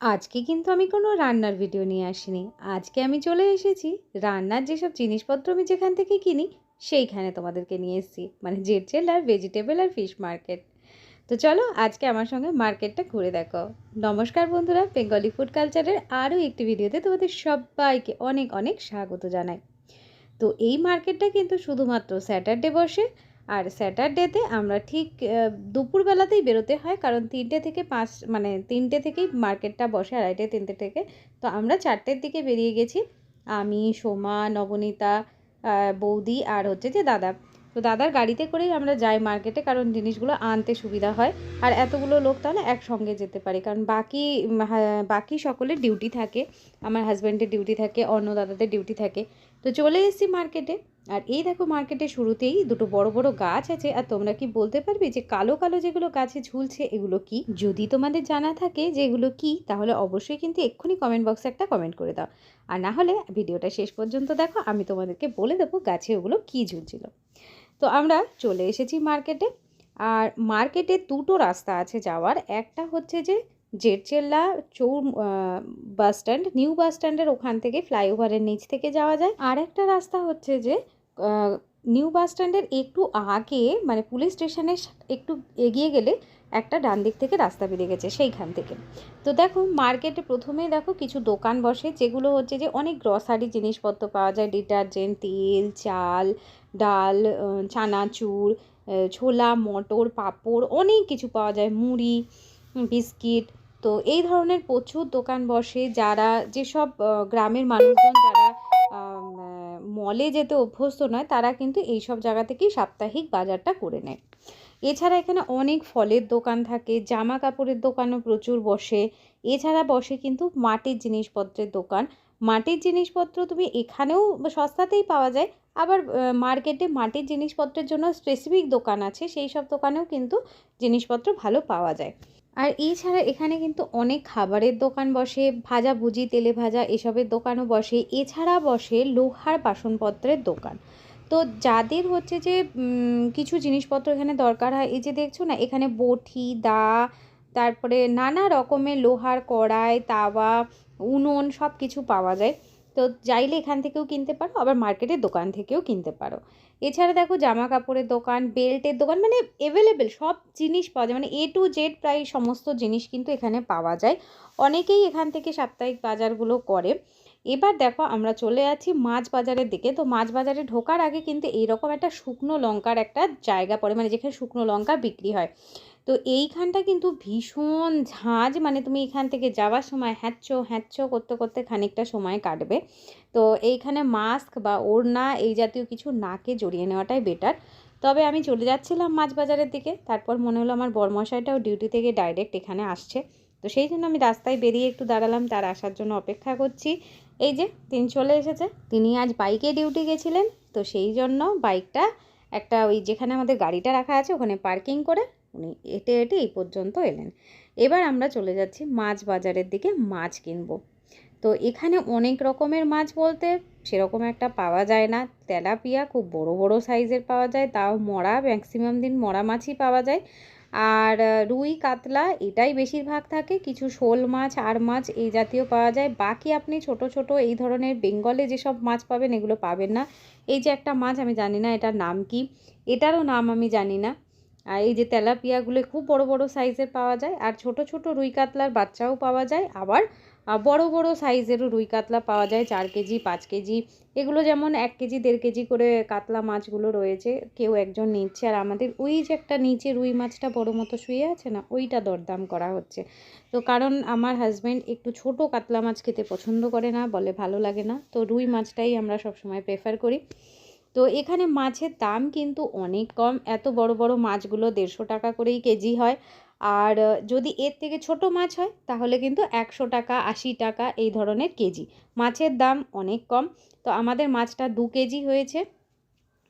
আজকে কিন্তু আমি কোনো রান্নার ভিডিও নিয়ে আসিনি। আজকে আমি চলে এসেছি রান্নার যেসব জিনিসপত্র আমি যেখান থেকে কিনি, সেইখানে তোমাদেরকে নিয়ে এসেছি। মানে জেটচেল আর ভেজিটেবল আর ফিশ মার্কেট। তো চলো আজকে আমার সঙ্গে মার্কেটটা ঘুরে দেখো। নমস্কার বন্ধুরা, বেঙ্গলি ফুড কালচারের আরও একটি ভিডিওতে তোমাদের সবাইকে অনেক অনেক স্বাগত জানাই। তো এই মার্কেটটা কিন্তু শুধুমাত্র স্যাটারডে বসে আর স্যাটারডেতে আমরা ঠিক দুপুরবেলাতেই বেরোতে হয়, কারণ তিনটে থেকে পাঁচ মানে তিনটে থেকেই মার্কেটটা বসে, আড়াইটে, তিনটে থেকে। তো আমরা চারটের দিকে বেরিয়ে গেছি। আমি, সোমা, নবনীতা বৌদি আর হচ্ছে যে দাদা। তো দাদার গাড়িতে করেই আমরা যাই মার্কেটে, কারণ জিনিসগুলো আনতে সুবিধা হয়। আর এতগুলো লোক তাহলে একসঙ্গে যেতে পারি, কারণ বাকি বাকি সকলের ডিউটি থাকে। আমার হাজব্যান্ডের ডিউটি থাকে, অন্য দাদাদের ডিউটি থাকে। তো চলে এসেছি মার্কেটে। আর এই দেখো মার্কেটে শুরুতেই দুটো বড় বড় গাছ আছে, আর তোমরা কি বলতে পারবে যে কালো কালো যেগুলো গাছে ঝুলছে এগুলো কি? যদি তোমাদের জানা থাকে যে এগুলো কি, তাহলে অবশ্যই কিন্তু এক্ষুনি কমেন্ট বক্সে একটা কমেন্ট করে দাও। আর না হলে ভিডিওটা শেষ পর্যন্ত দেখো, আমি তোমাদেরকে বলে দেবো গাছে ওগুলো কি ঝুলছিল। তো আমরা চলে এসেছি মার্কেটে আর মার্কেটে দুটো রাস্তা আছে যাওয়ার। একটা হচ্ছে যে জেরচেল্লা চৌ বাস স্ট্যান্ড নিউ বাস স্ট্যান্ডের ওখান থেকে ফ্লাইওভারের নিচ থেকে যাওয়া যায়। আর একটা রাস্তা হচ্ছে যে নিউ বাস স্ট্যান্ডের একটু আগে মানে পুলিশ স্টেশনের একটু এগিয়ে গেলে একটা ডান দিক থেকে রাস্তা বেরিয়ে গেছে সেইখান থেকে। তো দেখো, মার্কেটে প্রথমে দেখো কিছু দোকান বসে, যেগুলো হচ্ছে যে অনেক গ্রসারি জিনিসপত্র পাওয়া যায়, ডিটারজেন্ট, তেল, চাল, ডাল চানাচুর ছোলা, মটর, পাঁপড়, অনেক কিছু পাওয়া যায়, মুড়ি, বিস্কিট। তো এই ধরনের প্রচুর দোকান বসে, যারা যেসব গ্রামের মানুষজন যারা মলে যেতে অভ্যস্ত নয়, তারা কিন্তু এই সব জায়গা থেকেই সাপ্তাহিক বাজারটা করে নেয়। এছাড়া এখানে অনেক ফলের দোকান থাকে জামা কাপড়ের দোকানও প্রচুর বসে। এছাড়া বসে কিন্তু মাটির জিনিসপত্রের দোকান। মাটির জিনিসপত্র তুমি এখানেও সস্তাতেই পাওয়া যায়, আবার মার্কেটে মাটির জিনিসপত্রের জন্য স্পেসিফিক দোকান আছে, সেই সব দোকানেও কিন্তু জিনিসপত্র ভালো পাওয়া যায়। আর এছাড়া এখানে কিন্তু অনেক খাবারের দোকান বসে, ভাজা ভুজি, তেলে ভাজা এসবের দোকানও বসে। এছাড়া বসে লোহার বাসনপত্রের দোকান। তো যাদের হচ্ছে যে কিছু জিনিসপত্র এখানে দরকার হয়, এই যে দেখছ না, এখানে বটি, দা, তারপরে নানা রকমের লোহার কড়াই, তাওয়া, উনুন সব কিছু পাওয়া যায়। তো চাইলে এখান থেকেও কিনতে পারো, আবার মার্কেটের দোকান থেকেও কিনতে পারো। এছাড়া দেখো জামা কাপড়ের দোকান, বেল্টের দোকান মানে অ্যাভেলেবেল সব জিনিস পাওয়া যায়। মানে এ টু জেড প্রায় সমস্ত জিনিস কিন্তু এখানে পাওয়া যায়। অনেকেই এখান থেকে সাপ্তাহিক বাজারগুলো করে। এবার দেখো আমরা চলে আছি মাছ বাজারের দিকে। তো মাছ বাজারে ঢোকার আগে কিন্তু এইরকম একটা শুকনো লঙ্কার একটা জায়গা পড়ে মানে যেখানে শুকনো লঙ্কা বিক্রি হয়। তো এইখানটা কিন্তু ভীষণ ঝাঁজ মানে তুমি এখান থেকে যাওয়ার সময় হ্যাচ্ছ হ্যাচ্ছ করতে করতে খানিকটা সময় কাটবে। তো এইখানে মাস্ক বা ওড়না এই জাতীয় কিছু নাকে জড়িয়ে নেওয়াটাই বেটার তবে আমি চলে যাচ্ছিলাম মাছ বাজারের দিকে, তারপর মনে হলো আমার বরমশাইটাও ডিউটি থেকে ডাইরেক্ট এখানে আসছে। তো সেই জন্য আমি রাস্তায় বেরিয়ে একটু দাঁড়ালাম, তার আসার জন্য অপেক্ষা করছি। এই যে, তিনি চলে এসেছে। তিনি আজ বাইকে ডিউটি গেছিলেন, তো সেই জন্য বাইকটা একটা ওই যেখানে আমাদের গাড়িটা রাখা আছে, ওখানে পার্কিং করে উনি এটে এটে এই পর্যন্ত এলেন। এবার আমরা চলে যাচ্ছি মাছ বাজারের দিকে, মাছ কিনবো। তো এখানে অনেক রকমের মাছ বলতে সেরকম একটা পাওয়া যায় না। তেলাপিয়া খুব বড় বড় সাইজের পাওয়া যায়, তাও মরা ম্যাক্সিমাম দিন মরা মাছই পাওয়া যায়। আর রুই, কাতলা এটাই বেশিরভাগ থাকে। কিছু শোল মাছ আর মাছ এই জাতীয় পাওয়া যায়। বাকি আপনি ছোট ছোট এই ধরনের বেঙ্গলে যেসব মাছ পাবেন এগুলো পাবেন না। এই যে একটা মাছ আমি জানি না এটার নাম কি। এটারও নাম আমি জানি না। আর এই যে তেলাপিয়াগুলো খুব বড় বড় সাইজের পাওয়া যায়। আর ছোট ছোট রুই, কাতলার বাচ্চাও পাওয়া যায়। আবার বড় বড় সাইজেরও রুই কাতলা পাওয়া যায়, চার কেজি, পাঁচ কেজি। এগুলো যেমন এক কেজি, দেড় কেজি করে কাতলা মাছগুলো রয়েছে, কেউ একজন নিচ্ছে। আর আমাদের ওই যে একটা নিচে রুই মাছটা বড় মতো শুয়ে আছে না, ওইটা দরদাম করা হচ্ছে। তো কারণ আমার হাজব্যান্ড একটু ছোট কাতলা মাছ খেতে পছন্দ করে না, বলে ভালো লাগে না। তো রুই মাছটাই আমরা সবসময় প্রেফার করি। তো এখানে মাছের দাম কিন্তু অনেক কম। এত বড় বড় মাছগুলো দেড়শো টাকা করেই কেজি হয়। আর যদি এর থেকে ছোট মাছ হয়, তাহলে কিন্তু একশো টাকা, আশি টাকা এই ধরনের কেজি। মাছের দাম অনেক কম। তো আমাদের মাছটা দু কেজি হয়েছে।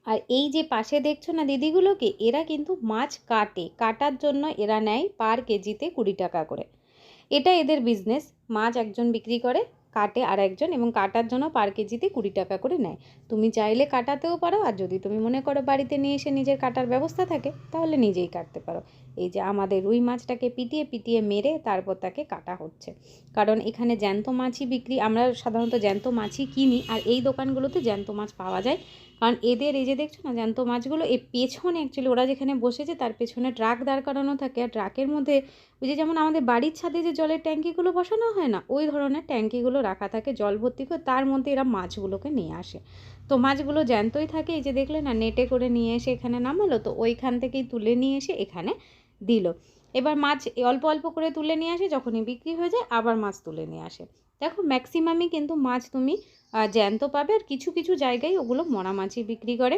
আর এই যে পাশে দেখছ না দিদিগুলোকে, এরা কিন্তু মাছ কাটে। কাটার জন্য এরা নেয় পার কেজিতে কুড়ি টাকা করে। এটা এদের বিজনেস মাছ একজন বিক্রি করে কাটে আর একজন এবং কাটার জন্য পার কেজিতে কুড়ি টাকা করে নেয়। তুমি চাইলে কাটাতেও পারো আর যদি তুমি মনে করো বাড়িতে নিয়ে এসে নিজের কাটার ব্যবস্থা থাকে, তাহলে নিজেই কাটতে পারো। এই যে আমাদের রুই মাছটাকে পিটিয়ে পিটিয়ে মেরে তারপর তাকে কাটা হচ্ছে। কারণ এখানে জ্যান্ত মাছই বিক্রি, আমরা সাধারণত জ্যান্ত মাছই কিনি আর এই দোকানগুলোতে জ্যান্ত মাছ পাওয়া যায়। কারণ এদের এই যে দেখছ না জ্যান্ত মাছগুলো এই পেছনে অ্যাকচুয়ালি ওরা যেখানে বসেছে তার পেছনে ট্রাক দাঁড় করানো থাকে। আর ট্রাকের মধ্যে ওই যে যেমন আমাদের বাড়ির ছাদে যে জলের ট্যাঙ্কিগুলো বসানো হয় না, ওই ধরনের ট্যাঙ্কিগুলো রাখা থাকে জল ভর্তি করে, তার মধ্যে এরা মাছগুলোকে নিয়ে আসে। তো মাছগুলো জ্যান্তই থাকে, এই যে দেখলে না নেটে করে নিয়ে এসে এখানে নামালো, তো ওইখান থেকেই তুলে নিয়ে এসে এখানে দিল। এবার মাছ অল্প অল্প করে তুলে নিয়ে আসে, যখনই বিক্রি হয়ে যায় আবার মাছ তুলে নিয়ে আসে। দেখো ম্যাক্সিমামই কিন্তু মাছ তুমি জ্যান্ত পাবে আর কিছু কিছু জায়গায় ওগুলো মরা মাছই বিক্রি করে।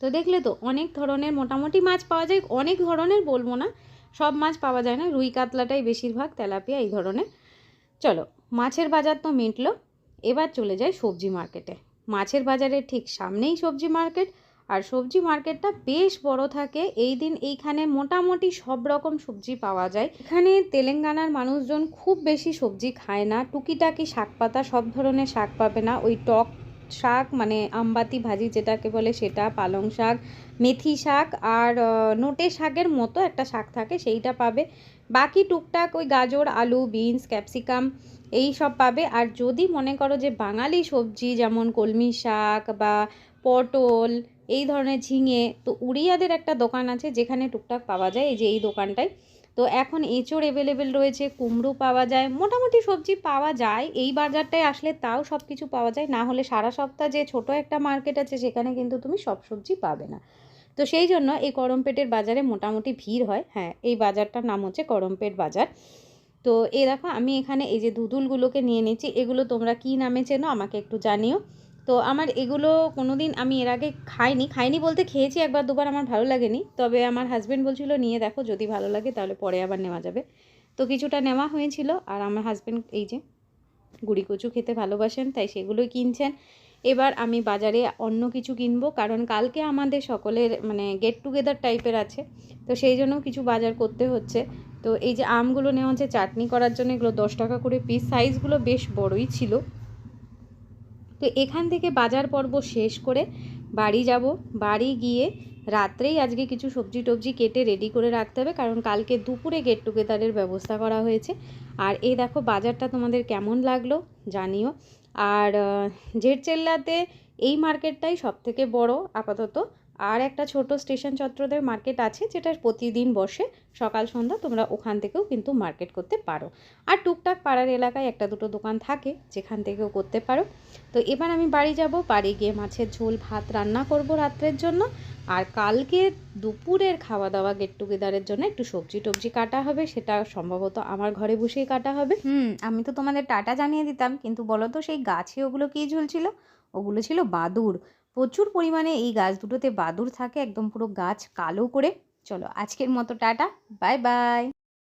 তো দেখলে তো অনেক ধরনের মোটামুটি মাছ পাওয়া যায়, অনেক ধরনের বলব না, সব মাছ পাওয়া যায় না, রুই কাতলাটাই বেশিরভাগ, তেলাপিয়া এই ধরনের। চলো, মাছের বাজার তো মিটলো, এবার চলে যায় সবজি মার্কেটে মাছের বাজারের ঠিক সামনেই সবজি মার্কেট আর সবজি মার্কেটটা বেশ বড় থাকে। এই দিন এইখানে মোটামুটি সব রকম সবজি পাওয়া যায়। এখানে তেলেঙ্গানার মানুষজন খুব বেশি সবজি খায় না। টুকিটাকি শাক পাতা, সব ধরনের শাক পাবে না। ওই টক শাক মানে আমবাতি ভাজি যেটাকে বলে সেটা, পালং শাক, মেথি শাক আর নোটে শাকের মতো একটা শাক থাকে, সেইটা পাবে। বাকি টুকটাক ওই গাজর, আলু, বিনস, ক্যাপসিকাম এই সব পাবে। আর যদি মনে করো যে বাঙালি সবজি যেমন কলমি শাক বা পটল এই ধরনের ঝিঙে, তো উড়িয়াদের একটা দোকান আছে যেখানে টুকটাক পাওয়া যায় এই যে এই দোকানটায় তো এখন এঁচড় অ্যাভেলেবেল রয়েছে, কুমড়ো পাওয়া যায়, মোটামুটি সবজি পাওয়া যায়। এই বাজারটায় আসলে তাও সব কিছু পাওয়া যায়, না হলে সারা সপ্তাহ যে ছোট একটা মার্কেট আছে সেখানে কিন্তু তুমি সব সবজি পাবে না। তো সেই জন্য এই করমপেটের বাজারে মোটামুটি ভিড় হয় হ্যাঁ এই বাজারটার নাম হচ্ছে করমপেট বাজার। তো এই দেখো, আমি এখানে এই যে দুধুলগুলোকে নিয়ে নিচ্ছি, এগুলো তোমরা কী নামে চেনো আমাকে একটু জানিও। তো আমার এগুলো কোনো দিন আমি এর আগে খাইনি। খাইনি বলতে খেয়েছি একবার, দুবার আমার ভালো লাগেনি। তবে আমার হাজব্যান্ড বলছিল, নিয়ে দেখো, যদি ভালো লাগে তাহলে পরে আবার নেওয়া যাবে। তো কিছুটা নেওয়া হয়েছিল। আর আমার হাজব্যান্ড এই যে গুড়ি কচু খেতে ভালোবাসেন, তাই সেগুলোই কিনছেন। এবার আমি বাজারে অন্য কিছু কিনবো, কারণ কালকে আমাদের সকলের মানে গেট টুগেদার টাইপের আছে। তো সেই জন্য কিছু বাজার করতে হচ্ছে। তো এই যে আমগুলো নেওয়া হচ্ছে, চাটনি করার জন্য এগুলো দশ টাকা করে পিস সাইজগুলো বেশ বড়ই ছিল। তো এখান থেকে বাজার পর্ব শেষ করে বাড়ি যাব। বাড়ি গিয়ে রাত্রেই আজকে কিছু সবজি টবজি কেটে রেডি করে রাখতে হবে, কারণ কালকে দুপুরে গেট টুগেদারের ব্যবস্থা করা হয়েছে। আর এই দেখো বাজারটা তোমাদের কেমন লাগল জানিও। আর জেরচেল্লাতে এই মার্কেটটাই সব থেকে বড় আপাতত। আর একটা ছোট স্টেশন চত্রদের মার্কেট আছে, যেটা প্রতিদিন বসে সকাল, সন্ধ্যা তোমরা ওখান থেকেও কিন্তু মার্কেট করতে পারো। আর টুকটাক পাড়ার এলাকায় একটা দুটো দোকান থাকে, যেখান থেকেও করতে পারো। তো এবার আমি বাড়ি যাব, বাড়ি গিয়ে মাছের ঝোল, ভাত রান্না করব রাত্রের জন্য। আর কালকে দুপুরের খাওয়া দাওয়া গেট টুগেদারের জন্য একটু সবজি টবজি কাটা হবে, সেটা সম্ভবত আমার ঘরে বসেই কাটা হবে। হুম, আমি তো তোমাদের টাটা জানিয়ে দিতাম, কিন্তু বলো তো সেই গাছে ওগুলো কী ঝুলছিল? ওগুলো ছিল বাদুর প্রচুর পরিমাণে এই গাছ দুটোতে বাদুর থাকে, একদম পুরো গাছ কালো করে। চলো আজকের মতো টাটা, বাই বাই।